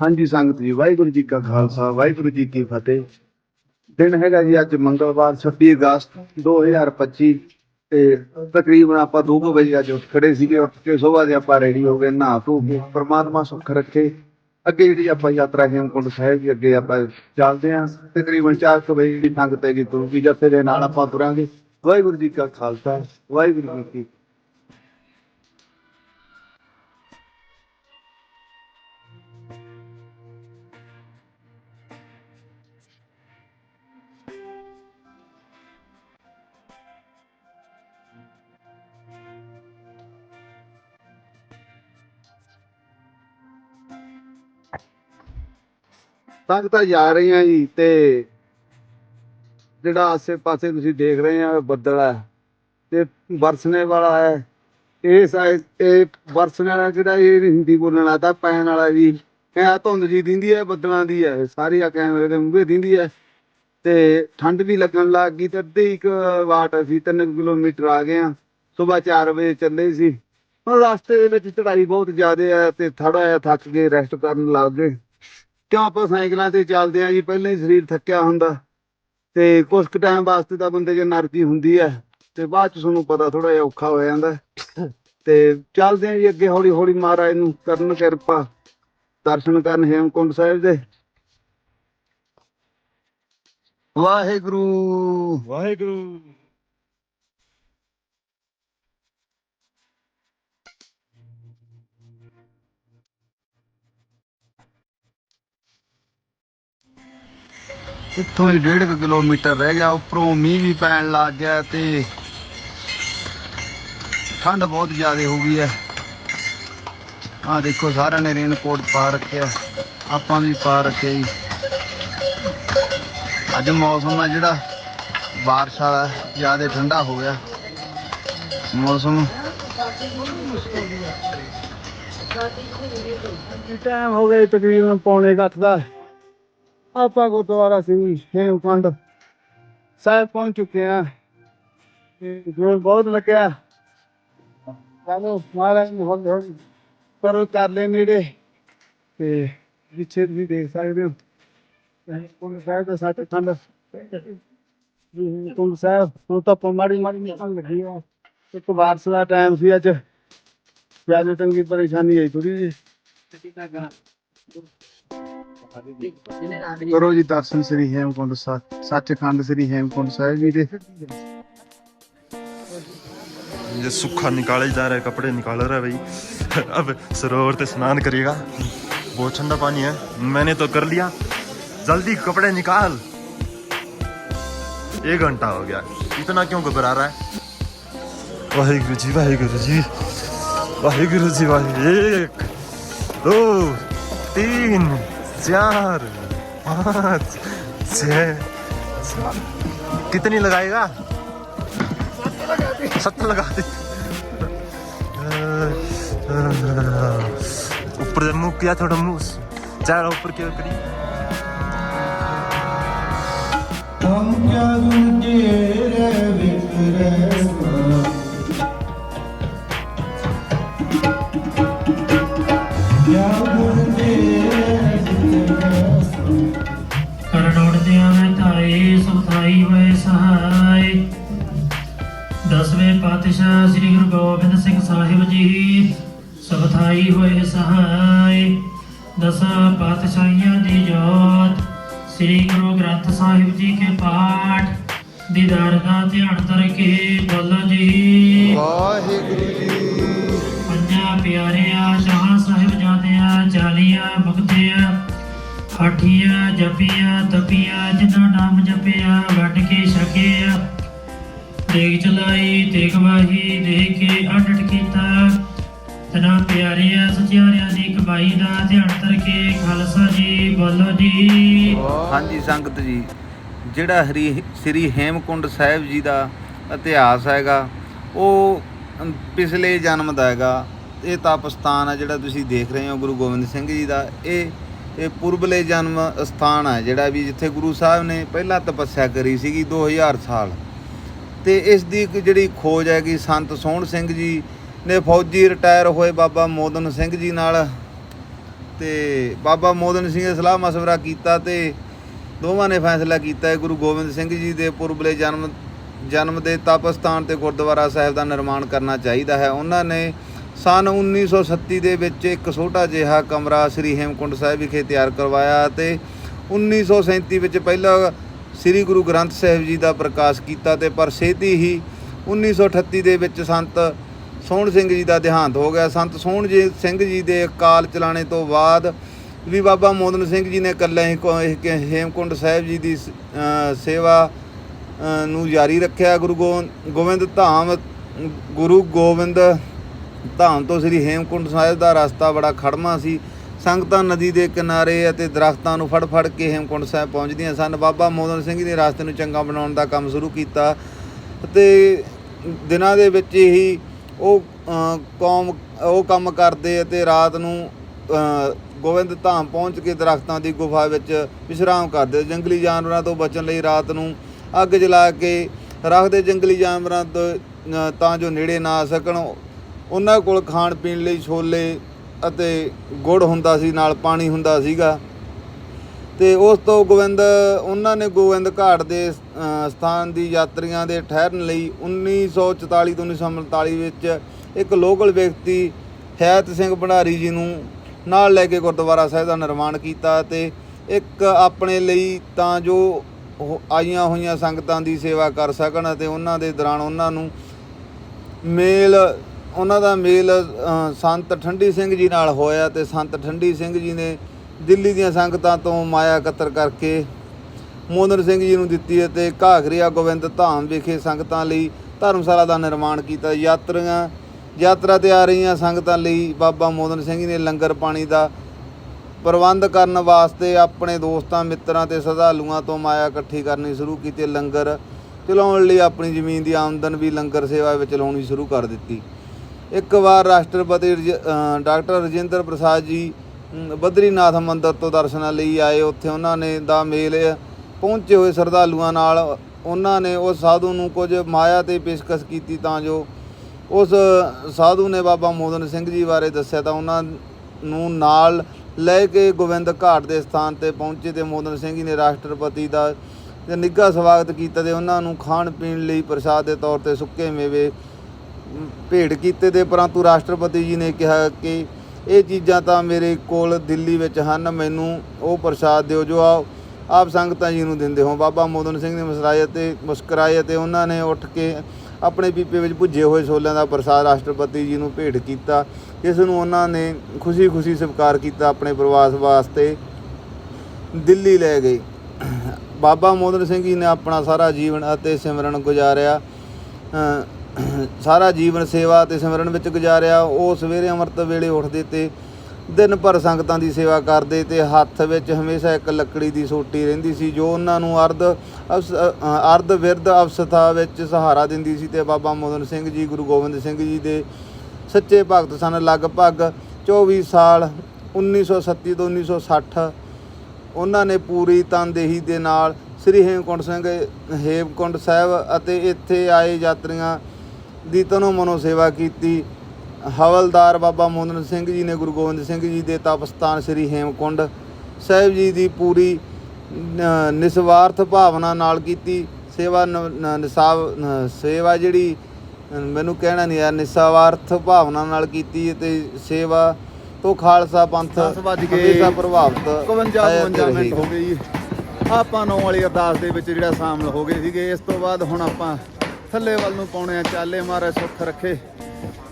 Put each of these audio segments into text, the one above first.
ਹਾਂਜੀ, ਸੰਗਤ ਜੀ, ਵਾਹਿਗੁਰੂ ਜੀ ਕਾ ਖਾਲਸਾ, ਵਾਹਿਗੁਰੂ ਜੀ ਕੀ ਫਤਿਹ। ਦਿਨ ਹੈਗਾ ਜੀ ਅੱਜ ਮੰਗਲਵਾਰ 26 ਅਗਸਤ 2025 ਤੇ ਤਕਰੀਬਨ ਆਪਾਂ 2 ਵਜੇ ਅੱਜ ਉੱਠ ਖੜੇ ਸੀਗੇ, ਉੱਠ ਕੇ ਸਵੇਰ ਦੇ ਆਪਾਂ ਰੈਡੀ ਹੋ ਗਏ, ਨਹਾ ਧੋ ਕੇ, ਪ੍ਰਮਾਤਮਾ ਸੁੱਖ ਰੱਖੇ। ਅੱਗੇ ਜਿਹੜੀ ਆਪਾਂ ਯਾਤਰਾ ਹੇਮਕੁੰਟ ਸਾਹਿਬ ਦੀ ਅੱਗੇ ਆਪਾਂ ਚੱਲਦੇ ਆਂ ਤਕਰੀਬਨ 4 ਵਜੇ ਜਿਹੜੀ ਸੰਗਤ ਹੈਗੀ ਤੁਰੂਗੀ, ਜੱਥੇ ਦੇ ਨਾਲ ਆਪਾਂ ਤੁਰਾਂਗੇ। ਵਾਹਿਗੁਰੂ ਜੀ ਕਾ ਖਾਲਸਾ, ਵਾਹਿਗੁਰੂ ਜੀ ਕੀ ਸੰਗਤਾਂ ਜਾ ਰਹੀਆਂ ਜੀ ਤੇ ਜਿਹੜਾ ਆਸੇ-ਪਾਸੇ ਤੁਸੀਂ ਦੇਖ ਰਹੇ ਆ ਬੱਦਲ ਹੈ ਤੇ ਵਰਸਣੇ ਵਾਲਾ ਹੈ। ਇਹ ਸਾਇ ਇਹ ਵਰਸਣੇ ਵਾਲਾ ਜਿਹੜਾ ਇਹ ਹਿੰਦੀ ਬੋਲਣ ਆਦਾ ਪੈਣ ਵਾਲਾ ਜੀ ਇਹ ਧੁੰਦ ਜੀ ਦਿੰਦੀ ਹੈ, ਬੱਦਲਾਂ ਦੀ ਹੈ। ਸਾਰੀ ਆ ਕੈਮਰੇ ਦੇ ਮੂਹਰੇ ਦਿੰਦੀ ਹੈ। ਤੇ ਠੰਡ ਵੀ ਲੱਗਣ ਲੱਗ ਗਈ ਤੇ ਅੱਧੀ ਇੱਕ ਵਾਟ ਅਸੀਂ 3 ਕਿਲੋਮੀਟਰ ਆ ਗਏ ਆ। ਸਵੇਰ 4 ਵਜੇ ਚੱਲੇ ਸੀ। ਹੁਣ ਰਸਤੇ ਦੇ ਵਿੱਚ ਚੜਾਈ ਬਹੁਤ ਜ਼ਿਆਦਾ ਹੈ ਤੇ ਥੜਾ ਜਿਹਾ ਥੱਕ ਗਏ ਰੈਸਟ ਕਰਨ ਲੱਗ ਗਏ। ਕਿਉਂ ਆਪਾਂ ਸਾਈਕਲਾਂ ਤੇ ਚੱਲਦੇ ਆ ਜੀ ਪਹਿਲਾਂ ਹੀ ਸਰੀਰ ਥੱਕਿਆ ਹੁੰਦਾ। ਤੇ ਕੁਝ ਕੁ ਟਾਈਮ ਵਾਸਤੇ ਤਾਂ ਬੰਦੇ 'ਚ એનર્ਜੀ ਹੁੰਦੀ ਹੈ ਤੇ ਬਾਅਦ 'ਚ ਤੁਹਾਨੂੰ ਪਤਾ ਥੋੜਾ ਜਿਹਾ ਔਖਾ ਹੋ ਜਾਂਦਾ। ਤੇ ਚੱਲਦੇ ਆ ਜੀ ਅੱਗੇ ਹੌਲੀ ਹੌਲੀ ਮਹਾਰਾਜ ਨੂੰ ਕਰਨ ਕਿਰਪਾ। ਦਰਸ਼ਨ ਕਰਨ ਹੇਮਕੁੰਡ ਸਾਹਿਬ ਦੇ। ਵਾਹਿਗੁਰੂ। ਵਾਹਿਗੁਰੂ। ਇੱਥੋਂ ਹੀ 1.5 ਕਿਲੋਮੀਟਰ ਰਹਿ ਗਿਆ, ਉੱਪਰੋਂ ਮੀਂਹ ਵੀ ਪੈਣ ਲੱਗ ਗਿਆ ਤੇ ਠੰਡ ਬਹੁਤ ਜ਼ਿਆਦਾ ਹੋ ਗਈ ਹੈ। ਆਹ ਦੇਖੋ, ਸਾਰਿਆਂ ਨੇ ਰੇਨ ਪਾ ਰੱਖਿਆ ਆਪਾਂ ਵੀ ਪਾ ਰੱਖਿਆ ਜੀ। ਅੱਜ ਮੌਸਮ ਹੈ ਜਿਹੜਾ, ਬਾਰਿਸ਼ ਵਾਲਾ ਜ਼ਿਆਦਾ ਠੰਡਾ ਹੋ ਗਿਆ। ਮੌਸਮ ਟਾਈਮ ਹੋ ਗਿਆ ਤਕਰੀਬਨ ਪੌਣੇ ਕੁ ਦਾ। ਆਪਾਂ ਗੁਰਦੁਆਰਾ ਸਿੰਘ ਹੇਮਕੁੰਡ ਸਾਹਿਬ ਪਹੁੰਚ ਚੁੱਕੇ ਆ ਤੇ ਜੋਰ ਬਹੁਤ ਲੱਗਿਆ ਚਲੋ ਮਹਾਰਾਜ ਨੂੰ ਹੌਲੀ ਹੌਲੀ ਕਰੋ ਕਰ ਲੈ ਨੇੜੇ ਤੇ ਪਿੱਛੇ ਤੁਸੀਂ ਦੇਖ ਸਕਦੇ ਹੋ ਹੇਮਕੁੰਡ ਸਾਹਿਬ ਦਾ ਸੱਚ ਖੰਡ ਹੇਮਕੁੰਡ ਸਾਹਿਬ ਨੂੰ ਤਾਂ ਆਪਾਂ ਮਾੜੀ ਮਾੜੀ ਨਿਕਲਣ ਲੱਗੀ ਆ ਇੱਕ ਬਾਰਿਸ਼ ਦਾ ਟਾਈਮ ਸੀ ਅੱਜ ਜ਼ਿਆਦਾ ਤੰਗੀ ਪਰੇਸ਼ਾਨੀ ਆਈ ਥੋੜੀ ਜੀ ਕਰੋ ਜੀ ਦਰਸ਼ਨ ਸ੍ਰੀ ਹੇਮਕੁੰਡ ਸਾਹਿਬ ਸੱਚਖੰਡ ਸ੍ਰੀ ਹੇਮਕੁੰਡ ਸਾਹਿਬ ਜੀ ਦੇ ये सूखा निकाले जा रहा है कपड़े निकाल रहा है भाई अब सरोवर से स्नान करेगा बहुत ठंडा पानी है मैंने तो कर लिया जल्दी कपड़े निकाल एक घंटा हो गया इतना क्यों घबरा रहा है वाहिगुरु जी वाहिगुरु जी वाहिगुरु जी वाहिगुरु एक दो तीन चार, पाँच, छ। कितनी लगाएगा? सत्तर लगा दी। ऊपर मुँह किया थोड़ा मुँह। चार ऊपर क्या करी हम क्या ਸੁਖਾਈ ਹੋਏ ਸਹਾਈ। ਦਸਵੇਂ ਪਾਤਸ਼ਾਹ ਸ੍ਰੀ ਗੁਰੂ ਗੋਬਿੰਦ ਸਿੰਘ ਸਾਹਿਬ ਜੀ ਸੁਖਾਈ ਹੋਏ ਸਹਾਈ। ਦਸਾਂ ਪਾਤਸ਼ਾਹੀਆਂ ਦੀ ਜੋਤ ਸ੍ਰੀ ਗੁਰੂ ਗ੍ਰੰਥ ਸਾਹਿਬ ਜੀ ਕੇ ਪਾਠ ਦੀਦਾਰ ਦਾ ਧਿਆਨ ਧਰ ਕੇ ਬੋਲੋ ਜੀ। ਵਾਹਿਗੁਰੂ ਜੀ। ਪੰਜਾਂ ਪਿਆਰਿਆਂ ਸ਼ਾਹ ਹਾਠੀਆਂ ਜਪੀਆਂ, ਤਪੀਆਂ, ਜਿਨ੍ਹਾਂ ਨਾਮ ਜਪਿਆ ਵੱਡ ਕੇ ਛਕਿਆ। ਦੇਖ ਚਲਾਈ ਤੇ ਗਵਾਹੀ ਦੇ ਕੇ ਅਡਟ ਕੀਤਾ। ਤਨਾ ਪਿਆਰਿਆਂ, ਸਚਿਆਰਿਆਂ ਦੀ ਕਮਾਈ ਦਾ ਧਿਆਨ ਧਰ ਕੇ ਖਾਲਸਾ ਜੀ ਬੋਲੋ ਜੀ। ਹਾਂਜੀ, ਸੰਗਤ ਜੀ, ਜਿਹੜਾ ਹਰੀ ਸ੍ਰੀ ਹੇਮਕੁੰਡ ਸਾਹਿਬ ਜੀ ਦਾ ਇਤਿਹਾਸ ਹੈਗਾ, ਉਹ ਪਿਛਲੇ ਜਨਮ ਦਾ ਹੈਗਾ। ਇਹ ਤਪ ਸਥਾਨ ਜਿਹੜਾ ਤੁਸੀਂ ਦੇਖ ਰਹੇ ਹੋ, ਗੁਰੂ ਗੋਬਿੰਦ ਸਿੰਘ ਜੀ ਦਾ। ਇਹ ਇਹ ਪੁਰਬਲੇ ਜਨਮ ਸਥਾਨ ਹੈ ਜਿਹੜਾ ਵੀ ਜਿੱਥੇ ਗੁਰੂ ਸਾਹਿਬ ਨੇ ਪਹਿਲਾਂ ਤਪੱਸਿਆ ਕਰੀ ਸੀਗੀ 2000 ਸਾਲ। ਤੇ ਇਸ ਦੀ ਇੱਕ ਜਿਹੜੀ ਖੋਜ ਹੈਗੀ ਸੰਤ ਸੋਹਣ ਸਿੰਘ ਜੀ ਨੇ ਫੌਜੀ ਰਿਟਾਇਰ ਹੋਏ ਬਾਬਾ ਮੋਦਨ ਸਿੰਘ ਜੀ ਨਾਲ। ਤੇ ਬਾਬਾ ਮੋਦਨ ਸਿੰਘ ਨੇ ਸਲਾਹ ਮਸ਼ਵਰਾ ਕੀਤਾ ਤੇ ਦੋਵਾਂ ਨੇ ਫੈਸਲਾ ਕੀਤਾ ਗੁਰੂ ਗੋਬਿੰਦ ਸਿੰਘ ਜੀ ਦੇ ਪੁਰਬਲੇ ਜਨਮ ਜਨਮ ਦੇ ਤਪ ਸਥਾਨ ਤੇ ਗੁਰਦੁਆਰਾ ਸਾਹਿਬ ਦਾ ਨਿਰਮਾਣ ਕਰਨਾ ਚਾਹੀਦਾ ਹੈ। ਉਹਨਾਂ ਨੇ ਸਨ 1937 ਦੇ ਵਿੱਚ ਇੱਕ ਛੋਟਾ ਜਿਹਾ ਕਮਰਾ ਸ੍ਰੀ ਹੇਮਕੁੰਟ ਸਾਹਿਬ ਵਿਖੇ ਤਿਆਰ ਕਰਵਾਇਆ ਤੇ 1937 ਵਿੱਚ ਪਹਿਲਾ ਸ੍ਰੀ ਗੁਰੂ ਗ੍ਰੰਥ ਸਾਹਿਬ ਜੀ ਦਾ ਪ੍ਰਕਾਸ਼ ਕੀਤਾ ਤੇ ਪਰ ਛੇਤੀ ਹੀ 1938 ਦੇ ਵਿੱਚ ਸੰਤ ਸੋਹਣ ਸਿੰਘ ਜੀ ਦਾ ਦੇਹਾਂਤ ਹੋ ਗਿਆ। ਸੰਤ ਸੋਹਣ ਜੀ ਸਿੰਘ ਜੀ ਦੇ ਅਕਾਲ ਚਲਾਣੇ ਤੋਂ ਬਾਅਦ ਵੀ ਬਾਬਾ ਮੋਦਨ ਸਿੰਘ ਜੀ ਨੇ ਇਕੱਲੇ ਹੀ ਕੋ- ਹੇਮਕੁੰਟ ਸਾਹਿਬ ਜੀ ਦੀ ਸੇਵਾ ਨੂੰ ਜਾਰੀ ਰੱਖਿਆ। ਗੁਰੂ ਗੋ- ਗੋਬਿੰਦ ਧਾਮ, ਗੁਰੂ ਗੋਬਿੰਦ ਧਾਮ ਤੋਂ ਸ੍ਰੀ ਹੇਮਕੁੰਟ ਸਾਹਿਬ ਦਾ ਰਸਤਾ ਬੜਾ ਖੜਮਾ ਸੀ। ਸੰਗਤਾਂ ਨਦੀ ਦੇ ਕਿਨਾਰੇ ਅਤੇ ਦਰਖਤਾਂ ਨੂੰ ਫੜ ਫੜ ਕੇ ਹੇਮਕੁੰਟ ਸਾਹਿਬ ਪਹੁੰਚਦੀਆਂ ਸਨ। ਬਾਬਾ ਮੋਦਨ ਸਿੰਘ ਨੇ ਰਸਤੇ ਨੂੰ ਚੰਗਾ ਬਣਾਉਣ ਦਾ ਕੰਮ ਸ਼ੁਰੂ ਕੀਤਾ ਅਤੇ ਦਿਨਾਂ ਦੇ ਵਿੱਚ ਹੀ ਉਹ ਕੌਮ ਉਹ ਕੰਮ ਕਰਦੇ ਅਤੇ ਰਾਤ ਨੂੰ ਅ, ਗੋਬਿੰਦ ਧਾਮ ਪਹੁੰਚ ਕੇ ਦਰਖਤਾਂ ਦੀ ਗੁਫਾ ਵਿੱਚ ਵਿਸ਼ਰਾਮ ਕਰਦੇ। ਜੰਗਲੀ ਜਾਨਵਰਾਂ ਤੋਂ ਬਚਣ ਲਈ ਰਾਤ ਨੂੰ ਅੱਗ ਜਲਾ ਕੇ ਰੱਖਦੇ ਜੰਗਲੀ ਜਾਨਵਰਾਂ ਤੋਂ ਤਾਂ ਜੋ ਨੇੜੇ ਨਾ ਆ ਸਕਣ। ਉਹਨਾਂ ਕੋਲ ਖਾਣ ਪੀਣ ਲਈ ਛੋਲੇ ਅਤੇ ਗੁੜ ਹੁੰਦਾ ਸੀ, ਨਾਲ ਪਾਣੀ ਹੁੰਦਾ ਸੀਗਾ। ਤੇ ਉਸ ਤੋਂ ਗੋਬਿੰਦ ਉਹਨਾਂ ਨੇ ਗੋਬਿੰਦ ਘਾਟ ਦੇ ਸਥਾਨ ਦੀ ਯਾਤਰੀਆਂ ਦੇ ਠਹਿਰਨ ਲਈ 1944 ਤੋਂ 1947 ਵਿੱਚ ਇੱਕ ਲੋਕਲ ਵਿਅਕਤੀ ਹੈਤ ਸਿੰਘ ਭੰਡਾਰੀ ਜੀ ਨੂੰ ਨਾਲ ਲੈ ਕੇ ਗੁਰਦੁਆਰਾ ਸਾਹਿਬ ਦਾ ਨਿਰਮਾਣ ਕੀਤਾ ਤੇ ਇੱਕ ਆਪਣੇ ਲਈ ਤਾਂ ਜੋ ਉਹ ਆਈਆਂ ਹੋਈਆਂ ਸੰਗਤਾਂ ਦੀ ਸੇਵਾ ਕਰ ਸਕਣ ਅਤੇ ਉਹਨਾਂ ਦੇ ਦੌਰਾਨ ਉਹਨਾਂ ਨੂੰ ਮੇਲ ਉਹਨਾਂ ਦਾ ਮੇਲ ਸੰਤ ਠੰਡੀ ਸਿੰਘ ਜੀ ਨਾਲ ਹੋਇਆ ਤੇ ਸੰਤ ਠੰਡੀ ਸਿੰਘ ਜੀ ਨੇ ਦਿੱਲੀ ਦੀਆਂ ਸੰਗਤਾਂ ਤੋਂ ਮਾਇਆ ਇਕੱਤਰ ਕਰਕੇ ਮੋਦਨ ਸਿੰਘ ਜੀ ਨੂੰ ਦਿੱਤੀ ਅਤੇ ਘਾਗਰੀਆ ਗੋਬਿੰਦ ਧਾਮ ਵਿਖੇ ਸੰਗਤਾਂ ਲਈ ਧਰਮਸ਼ਾਲਾ ਦਾ ਨਿਰਮਾਣ ਕੀਤਾ। ਯਾਤਰੀਆਂ, ਯਾਤਰਾ ਤੇ ਆ ਰਹੀਆਂ ਸੰਗਤਾਂ ਲਈ ਬਾਬਾ ਮੋਦਨ ਸਿੰਘ ਜੀ ਨੇ ਲੰਗਰ ਪਾਣੀ ਦਾ ਪ੍ਰਬੰਧ ਕਰਨ ਵਾਸਤੇ ਆਪਣੇ ਦੋਸਤਾਂ, ਮਿੱਤਰਾਂ ਤੇ ਸ਼ਰਧਾਲੂਆਂ ਤੋਂ ਮਾਇਆ ਇਕੱਠੀ ਕਰਨੀ ਸ਼ੁਰੂ ਕੀਤੀ। ਲੰਗਰ ਚਲਾਉਣ ਲਈ ਆਪਣੀ ਜ਼ਮੀਨ ਦੀ ਆਮਦਨ ਵੀ ਲੰਗਰ ਸੇਵਾ ਵਿੱਚ ਲਾਉਣੀ ਸ਼ੁਰੂ ਕਰ ਦਿੱਤੀ। ਇੱਕ ਵਾਰ ਰਾਸ਼ਟਰਪਤੀ ਰਜ- ਡਾਕਟਰ ਰਜਿੰਦਰ ਪ੍ਰਸਾਦ ਜੀ ਬਦਰੀਨਾਥ ਮੰਦਿਰ ਤੋਂ ਦਰਸ਼ਨਾਂ ਲਈ ਆਏ। ਉੱਥੇ ਉਹਨਾਂ ਨੇ ਦਾ ਮੇਲ ਪਹੁੰਚੇ ਹੋਏ ਸ਼ਰਧਾਲੂਆਂ ਨਾਲ। ਉਹਨਾਂ ਨੇ ਉਸ ਸਾਧੂ ਨੂੰ ਕੁਝ ਮਾਇਆ ਤੇ ਪੇਸ਼ਕਸ਼ ਕੀਤੀ ਤਾਂ ਜੋ ਉਸ ਸਾਧੂ ਨੇ ਬਾਬਾ ਮੋਦਨ ਸਿੰਘ ਜੀ ਬਾਰੇ ਦੱਸਿਆ ਤਾਂ ਉਹਨਾਂ ਨੂੰ ਨਾਲ ਲੈ ਕੇ ਗੋਬਿੰਦ ਘਾਟ ਦੇ ਸਥਾਨ ਤੇ ਪਹੁੰਚੇ ਤੇ ਮੋਦਨ ਸਿੰਘ ਜੀ ਨੇ ਰਾਸ਼ਟਰਪਤੀ ਦਾ ਨਿੱਘਾ ਸਵਾਗਤ ਕੀਤਾ ਤੇ ਉਹਨਾਂ ਨੂੰ ਖਾਣ ਪੀਣ ਲਈ ਪ੍ਰਸਾਦ ਦੇ ਤੌਰ ਤੇ ਸੁੱਕੇ ਮੇਵੇ ਭੇਟ ਕੀਤੇ ਤੇ ਪਰੰਤੂ ਰਾਸ਼ਟਰਪਤੀ ਜੀ ਨੇ ਕਿਹਾ ਕਿ ਇਹ ਚੀਜ਼ਾਂ ਤਾਂ ਮੇਰੇ ਕੋਲ ਦਿੱਲੀ ਵਿੱਚ ਹਨ, ਮੈਨੂੰ ਉਹ ਪ੍ਰਸਾਦ ਦਿਓ ਜੋ ਆ ਆਪ ਸੰਗਤਾਂ ਜੀ ਨੂੰ ਦਿੰਦੇ ਹੋ। ਬਾਬਾ ਮੋਦਨ ਸਿੰਘ ਨੇ ਮੁਸਕਰਾਏ ਅਤੇ ਮੁਸਕਰਾਏ ਅਤੇ ਉਹਨਾਂ ਨੇ ਉੱਠ ਕੇ ਆਪਣੇ ਪੀਪੇ ਵਿੱਚ ਭੁੱਜੇ ਹੋਏ ਛੋਲਿਆਂ ਦਾ ਪ੍ਰਸਾਦ ਰਾਸ਼ਟਰਪਤੀ ਜੀ ਨੂੰ ਭੇਟ ਕੀਤਾ। ਇਸ ਨੂੰ ਉਹਨਾਂ ਨੇ ਖੁਸ਼ੀ-ਖੁਸ਼ੀ ਸਵੀਕਾਰ ਕੀਤਾ ਆਪਣੇ ਪ੍ਰਵਾਸ ਵਾਸਤੇ। ਦਿੱਲੀ ਲੈ ਗਏ। ਬਾਬਾ ਮੋਦਨ ਸਿੰਘ ਜੀ ਨੇ ਆਪਣਾ ਸਾਰਾ ਜੀਵਨ ਅਤੇ ਸਿਮਰਨ ਗੁਜ਼ਾਰਿਆ। ਸਾਰਾ ਜੀਵਨ ਸੇਵਾ ਤੇ ਸਿਮਰਨ ਵਿੱਚ ਗੁਜ਼ਾਰਿਆ। ਉਹ ਸਵੇਰੇ ਅੰਮ੍ਰਿਤ ਵੇਲੇ ਉੱਠਦੇ ਤੇ ਦਿਨ ਭਰ ਸੰਗਤਾਂ ਦੀ ਸੇਵਾ ਕਰਦੇ ਤੇ ਹੱਥ ਵਿੱਚ ਹਮੇਸ਼ਾ ਇੱਕ ਲੱਕੜੀ ਦੀ ਸੋਟੀ ਰਹਿੰਦੀ ਸੀ, ਜੋ ਉਹਨਾਂ ਨੂੰ ਅਰਧ ਅਵਸ- ਅਰਧ ਵਿਰਧ ਅਵਸਥਾ ਵਿੱਚ ਸਹਾਰਾ ਦਿੰਦੀ ਸੀ ਤੇ ਬਾਬਾ ਮੋਦਨ ਸਿੰਘ ਜੀ, ਗੁਰੂ ਗੋਬਿੰਦ ਸਿੰਘ ਜੀ ਦੇ ਸੱਚੇ ਭਗਤ ਸਨ। ਲਗਭਗ 24 ਸਾਲ 1937 ਤੋਂ 1960 ਉਹਨਾਂ ਨੇ ਪੂਰੀ ਤਨਦੇਹੀ ਦੇ ਨਾਲ ਸ੍ਰੀ ਹੇਮਕੁੰਟ ਸਿੰਘ ਹੇਮਕੁੰਟ ਸਾਹਿਬ ਅਤੇ ਇੱਥੇ ਆਏ ਯਾਤਰੀਆਂ ਦੀ ਤਨੋ ਮਨੋ ਸੇਵਾ ਕੀਤੀ। ਹਵਲਦਾਰ ਬਾਬਾ ਮੋਦਨ ਸਿੰਘ ਜੀ ਨੇ ਗੁਰੂ ਗੋਬਿੰਦ ਸਿੰਘ ਜੀ ਦੇ ਤਪਸਥਾਨ ਸ੍ਰੀ ਹੇਮਕੁੰਟ ਸਾਹਿਬ ਜੀ ਦੀ ਪੂਰੀ ਨਿਸਵਾਰਥ ਭਾਵਨਾ ਨਾਲ ਕੀਤੀ। ਸੇਵਾ ਨਿਸਾਬ ਸੇਵਾ ਜਿਹੜੀ ਮੈਨੂੰ ਕਹਿਣਾ ਨਹੀਂ ਆ ਨਿਸਵਾਰਥ ਭਾਵਨਾ ਨਾਲ ਕੀਤੀ ਅਤੇ ਸੇਵਾ ਤੋਂ ਖਾਲਸਾ ਪੰਥ ਹਮੇਸ਼ਾ ਪ੍ਰਭਾਵਿਤ 52 ਹੈ 52 ਤੇ ਮਿੰਟ ਰਹੇਗਾ। ਹੋ ਗਏ ਜੀ। ਆਪਾਂ ਨੌ ਵਾਲੀ ਅਰਦਾਸ ਦੇ ਵਿੱਚ ਜਿਹੜਾ ਸ਼ਾਮਲ ਹੋ ਗਏ ਸੀਗੇ। ਇਸ ਤੋਂ ਬਾਅਦ ਹੁਣ ਆਪਾਂ ਥੱਲੇ ਵੱਲ ਨੂੰ ਪਾਉਣੇ ਆ, ਚਾਲੇ ਮਹਾਰਾਜ ਸੁੱਖ ਰੱਖੇ।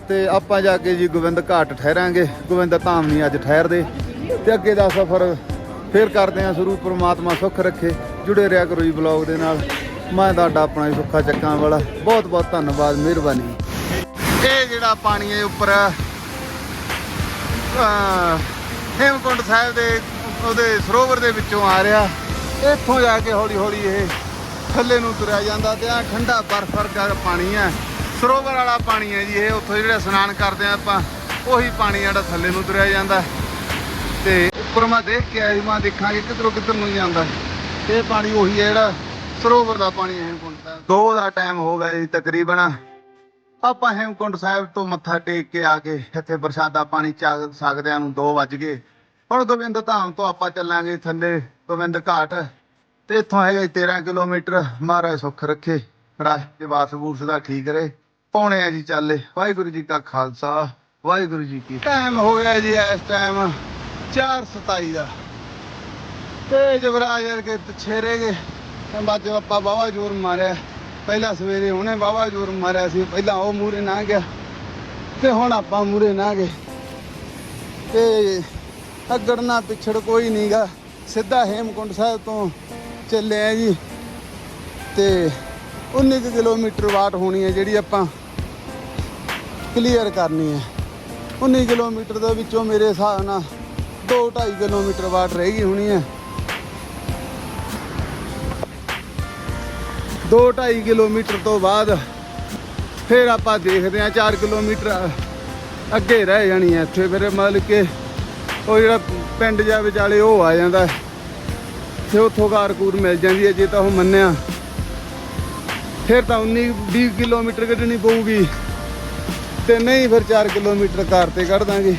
ਤੇ ਆਪਾਂ ਜਾ ਕੇ ਜੀ ਗੋਬਿੰਦ ਘਾਟ ਠਹਿਰਾਂਗੇ। ਗੋਬਿੰਦ ਧਾਮ ਨਹੀਂ ਅੱਜ ਠਹਿਰਦੇ। ਤੇ ਅੱਗੇ ਦਾ ਸਫ਼ਰ ਫੇਰ ਕਰਦੇ ਆ ਸ਼ੁਰੂ, ਪ੍ਰਮਾਤਮਾ ਸੁੱਖ ਰੱਖੇ। ਜੁੜੇ ਰਿਹਾ ਕਰੋ ਜੀ ਬਲੌਗ ਦੇ ਨਾਲ। ਮੈਂ ਤੁਹਾਡਾ ਆਪਣਾ ਹੀ ਸੁੱਖਾ ਚੱਕਾਂ ਵਾਲਾ। ਬਹੁਤ ਬਹੁਤ ਧੰਨਵਾਦ, ਮਿਹਰਬਾਨੀ। ਇਹ ਜਿਹੜਾ ਪਾਣੀ ਹੈ ਉੱਪਰ ਹੇਮਕੁੰਡ ਸਾਹਿਬ ਦੇ, ਉਹਦੇ ਸਰੋਵਰ ਦੇ ਵਿੱਚੋਂ ਆ ਰਿਹਾ। ਇੱਥੋਂ ਜਾ ਕੇ ਹੌਲੀ ਹੌਲੀ ਇਹ ਥੱਲੇ ਨੂੰ ਤੁਰਿਆ ਜਾਂਦਾ ਤੇ ਆ ਠੰਡਾ ਬਰਫ਼ ਵਰਗਾ ਪਾਣੀ ਹੈ। ਸਰੋਵਰ ਵਾਲਾ ਪਾਣੀ ਹੈ ਜੀ, ਇਹ ਉੱਥੋਂ ਜਿਹੜਾ ਇਸ਼ਨਾਨ ਕਰਦੇ ਆ ਆਪਾਂ, ਉਹੀ ਪਾਣੀ ਜਿਹੜਾ ਥੱਲੇ ਨੂੰ ਤੁਰਿਆ ਜਾਂਦਾ। ਤੇ ਉੱਪਰ ਮੈਂ ਦੇਖ ਕੇ ਆਇਆ ਮੈਂ ਦੇਖਾਂਗੇ ਕਿੱਧਰੋਂ ਕਿੱਧਰ ਨੂੰ ਜਾਂਦਾ। ਇਹ ਪਾਣੀ ਉਹੀ ਹੈ ਜਿਹੜਾ ਸਰੋਵਰ ਦਾ ਪਾਣੀ ਹੈ, ਹੇਮਕੁੰਟ ਦੋ ਦਾ ਟਾਈਮ ਹੋ ਗਿਆ ਜੀ, ਤਕਰੀਬਨ। ਆਪਾਂ ਹੇਮਕੁੰਟ ਸਾਹਿਬ ਤੋਂ ਮੱਥਾ ਟੇਕ ਕੇ ਆ ਕੇ ਇੱਥੇ ਪ੍ਰਸ਼ਾਦਾ ਪਾਣੀ ਚੱਕ ਸਕਦਿਆਂ ਨੂੰ 2 ਵੱਜ ਗਏ। ਹੁਣ ਗੋਬਿੰਦ ਧਾਮ ਤੋਂ ਆਪਾਂ ਚੱਲਾਂਗੇ ਥੱਲੇ, ਗੋਬਿੰਦ ਘਾਟ। ਤੇ ਇੱਥੋਂ ਹੈਗਾ ਜੀ 13 ਕਿਲੋਮੀਟਰ, ਮਹਾਰਾਜ ਸੁੱਖ ਰੱਖੇ ਰਾਸਤੇ ਬਾਸ ਬੂਸ ਦਾ ਠੀਕ ਰਹੇ। ਪੌਣੇ ਆ ਜੀ ਚੱਲੇ, ਵਾਹਿਗੁਰੂ ਜੀ ਕਾ ਖਾਲਸਾ, ਵਾਹਿਗੁਰੂ ਜੀ ਕੀ ਟਾਈਮ ਹੋ ਗਿਆ ਜੀ ਇਸ ਟਾਈਮ 4:27 ਦਾ। ਤੇ ਜਵਰਾਜ ਵਰਗੇ ਪਿੱਛੇ ਰਹਿ ਗਏ, ਤੇ ਬਾਅਦ ਆਪਾਂ ਬਾਵਾ ਜੋਰ ਮਾਰਿਆ। ਪਹਿਲਾਂ ਸਵੇਰੇ ਉਹਨੇ ਬਾਵਾ ਜੋਰ ਮਾਰਿਆ ਸੀ, ਪਹਿਲਾਂ ਉਹ ਮੂਰੇ ਨਾ ਗਿਆ, ਤੇ ਹੁਣ ਆਪਾਂ ਮੂਰੇ ਨਾ ਗਏ। ਤੇ ਅੱਗੜਨਾ ਪਿਛੜ ਕੋਈ ਨਹੀਂਗਾ ਸਿੱਧਾ ਹੇਮਕੁੰਡ ਸਾਹਿਬ ਤੋਂ ਚੱਲੇ ਆ ਜੀ। ਤੇ 19 ਕੁ ਕਿਲੋਮੀਟਰ ਵਾਟ ਹੋਣੀ ਹੈ ਜਿਹੜੀ ਆਪਾਂ ਕਲੀਅਰ ਕਰਨੀ ਹੈ। 19 ਕਿਲੋਮੀਟਰ ਦੇ ਵਿੱਚੋਂ ਮੇਰੇ ਹਿਸਾਬ ਨਾਲ 2.5 ਕਿਲੋਮੀਟਰ ਵਾਟ ਰਹਿ ਗਈ ਹੋਣੀ ਹੈ। 2.5 ਕਿਲੋਮੀਟਰ ਤੋਂ ਬਾਅਦ ਫਿਰ ਆਪਾਂ ਦੇਖਦੇ ਹਾਂ 4 ਕਿਲੋਮੀਟਰ ਅੱਗੇ ਰਹਿ ਜਾਣੀ ਹੈ ਇੱਥੇ। ਫਿਰ ਮਤਲਬ ਕਿ ਉਹ ਜਿਹੜਾ ਪਿੰਡ ਜਾ ਵਿਚਾਲੇ ਉਹ ਆ ਜਾਂਦਾ ਤੇ ਉੱਥੋਂ ਕਾਰਕੂਰ ਮਿਲ ਜਾਂਦੀ ਹੈ ਜੇ ਤਾਂ ਉਹ ਮੰਨਿਆ। ਫਿਰ ਤਾਂ 19 20 ਕਿਲੋਮੀਟਰ ਕੱਢਣੀ ਪਊਗੀ ਤੇ ਨਹੀਂ ਫਿਰ 4 ਕਿਲੋਮੀਟਰ ਕਾਰ ਤੇ ਕੱਢ ਦਾਂਗੇ।